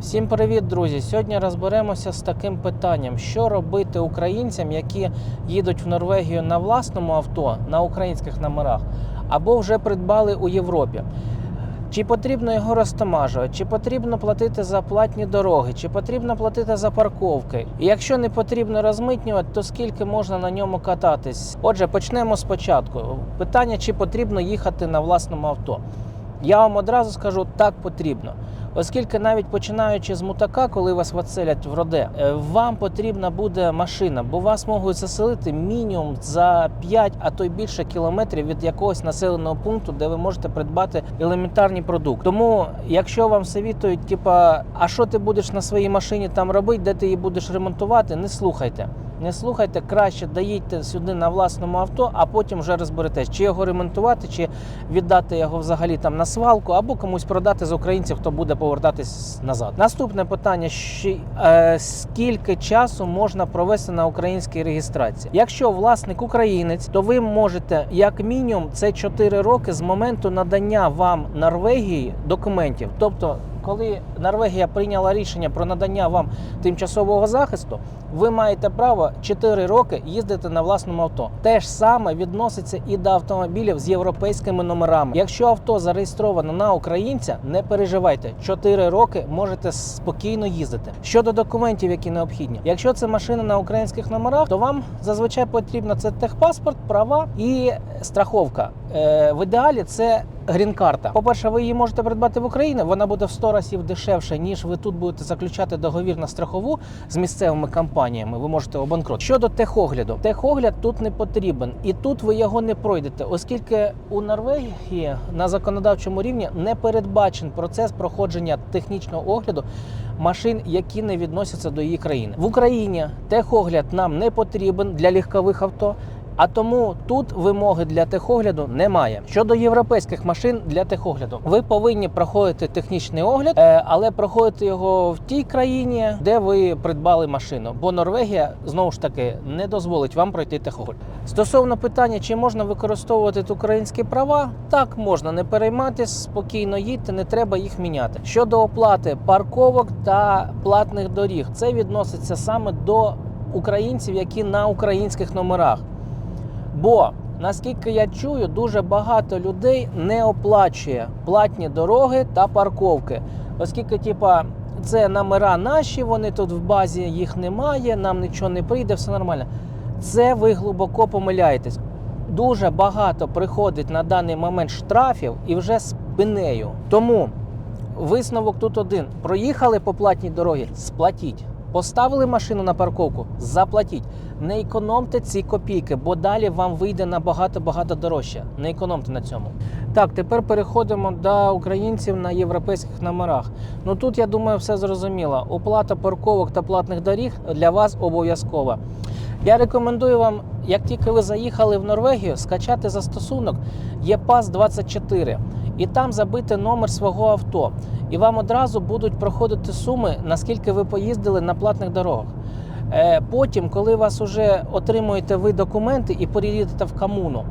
Всім привіт, друзі! Сьогодні розберемося з таким питанням: що робити українцям, які їдуть в Норвегію на власному авто на українських номерах, або вже придбали у Європі. Чи потрібно його розтамажувати, чи потрібно платити за платні дороги, чи потрібно платити за парковки? І якщо не потрібно розмитнювати, то скільки можна на ньому кататись? Отже, почнемо спочатку. Питання, чи потрібно їхати на власному авто. Я вам одразу скажу, так потрібно. Оскільки навіть починаючи з мутака, коли вас відселять в роде, е, вам потрібна буде машина, бо вас можуть заселити мінімум за 5, а то й більше кілометрів від якогось населеного пункту, де ви можете придбати елементарні продукти. Тому, якщо вам совітують, типа, а що ти будеш на своїй машині там робити, де ти її будеш ремонтувати, не слухайте. Не слухайте, краще доїдьте сюди на власному авто, а потім вже розберетесь, чи його ремонтувати, чи віддати його взагалі там на свалку, або комусь продати з українців, хто буде повертатись назад. Наступне питання: е, скільки часу можна провести на українській реєстрації? Якщо власник українець, то ви можете як мінімум це 4 роки з моменту надання вам Норвегії документів, тобто. Коли Норвегія прийняла рішення про надання вам тимчасового захисту, ви маєте право 4 роки їздити на власному авто. Те ж саме відноситься і до автомобілів з європейськими номерами. Якщо авто зареєстровано на українця, не переживайте, 4 роки можете спокійно їздити. Щодо документів, які необхідні, якщо це машина на українських номерах, то вам зазвичай потрібно це техпаспорт, права і страховка. Е, в ідеалі це грін-карта. По-перше, ви її можете придбати в Україні. Вона буде в 100 разів дешевше, ніж ви тут будете заключати договір на страхову з місцевими компаніями. Ви можете обанкрот. Щодо техогляду, техогляд тут не потрібен, і тут ви його не пройдете, оскільки у Норвегії на законодавчому рівні не передбачен процес проходження технічного огляду. Машин, які не відносяться до її країни в Україні, техогляд нам не потрібен для легкових авто. А тому тут вимоги для техогляду немає. Щодо європейських машин для техогляду, ви повинні проходити технічний огляд, е, але проходити його в тій країні, де ви придбали машину. Бо Норвегія знову ж таки не дозволить вам пройти техогляд. Стосовно питання, чи можна використовувати українські права, так можна не перейматись, спокійно їдьте, не треба їх міняти. Щодо оплати парковок та платних доріг, це відноситься саме до українців, які на українських номерах. Бо наскільки я чую, дуже багато людей не оплачує платні дороги та парковки, оскільки, типа, це номера наші, вони тут в базі їх немає, нам нічого не прийде, все нормально. Це ви глибоко помиляєтесь. Дуже багато приходить на даний момент штрафів і вже з пенею. Тому висновок тут один: проїхали по платній дорогі, сплатіть. Поставили машину на парковку, заплатіть. Не економте ці копійки, бо далі вам вийде набагато багато дорожче. Не економте на цьому. Так, тепер переходимо до українців на європейських номерах. Ну тут я думаю, все зрозуміло. Оплата парковок та платних доріг для вас обов'язкова. Я рекомендую вам, як тільки ви заїхали в Норвегію, скачати застосунок ЄПАС 24 і там забити номер свого авто. І вам одразу будуть проходити суми, наскільки ви поїздили на платних дорогах. Е, Потім, коли вас вже отримуєте ви документи і переїдете в комуну,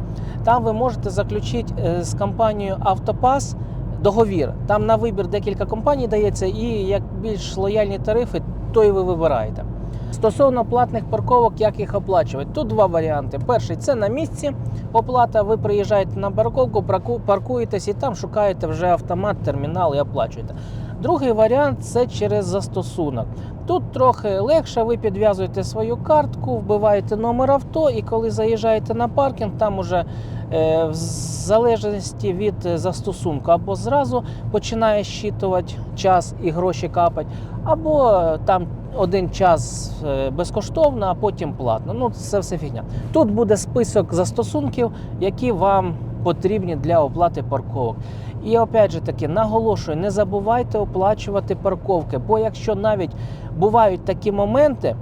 там ви можете заключити е, з компанією Автопас договір. Там на вибір декілька компаній дається, і як більш лояльні тарифи, то і ви вибираєте. Стосовно платних парковок, як їх оплачувати? Тут два варіанти. Перший це на місці оплата. Ви приїжджаєте на парковку, парку- паркуєтесь і там шукаєте вже автомат, термінал і оплачуєте. Другий варіант це через застосунок. Тут трохи легше, ви підв'язуєте свою картку, вбиваєте номер авто, і коли заїжджаєте на паркінг, там уже е, в залежності від застосунку, або зразу починає щитувати час і гроші капать, або там один час е, безкоштовно, а потім платно. Ну, це все фігня. Тут буде список застосунків, які вам потрібні для оплати парковок. І опять же таки наголошую, не забувайте оплачувати парковки, бо якщо навіть бувають такі моменти,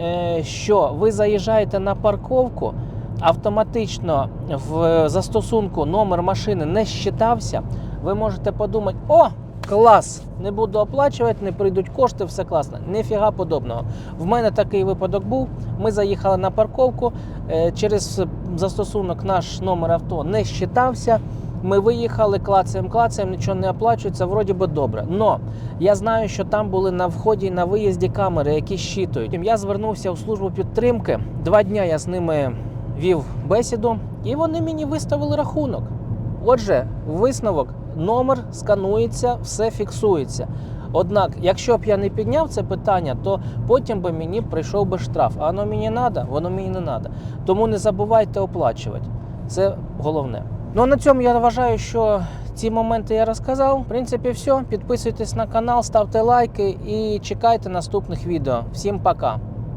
е, що ви заїжджаєте на парковку, автоматично в застосунку номер машини не щитався, ви можете подумати, о, клас! Не буду оплачувати, не прийдуть кошти, все класно. Ніфіга подобного. В мене такий випадок був. Ми заїхали на парковку, е, через застосунок наш номер авто не щитався. Ми виїхали, клацаємо, клацаємо, нічого не оплачується, вроді би добре. Но я знаю, що там були на вході і на виїзді камери, які щитують. Я звернувся у службу підтримки. Два дні я з ними вів бесіду, і вони мені виставили рахунок. Отже, висновок, номер сканується, все фіксується. Однак, якщо б я не підняв це питання, то потім би мені прийшов би штраф. А воно мені треба, воно мені не треба. Тому не забувайте оплачувати. Це головне. Ну а на цьому я вважаю, що ці моменти я розказав. В принципі, все. Підписуйтесь на канал, ставте лайки і чекайте наступних відео. Всім пока!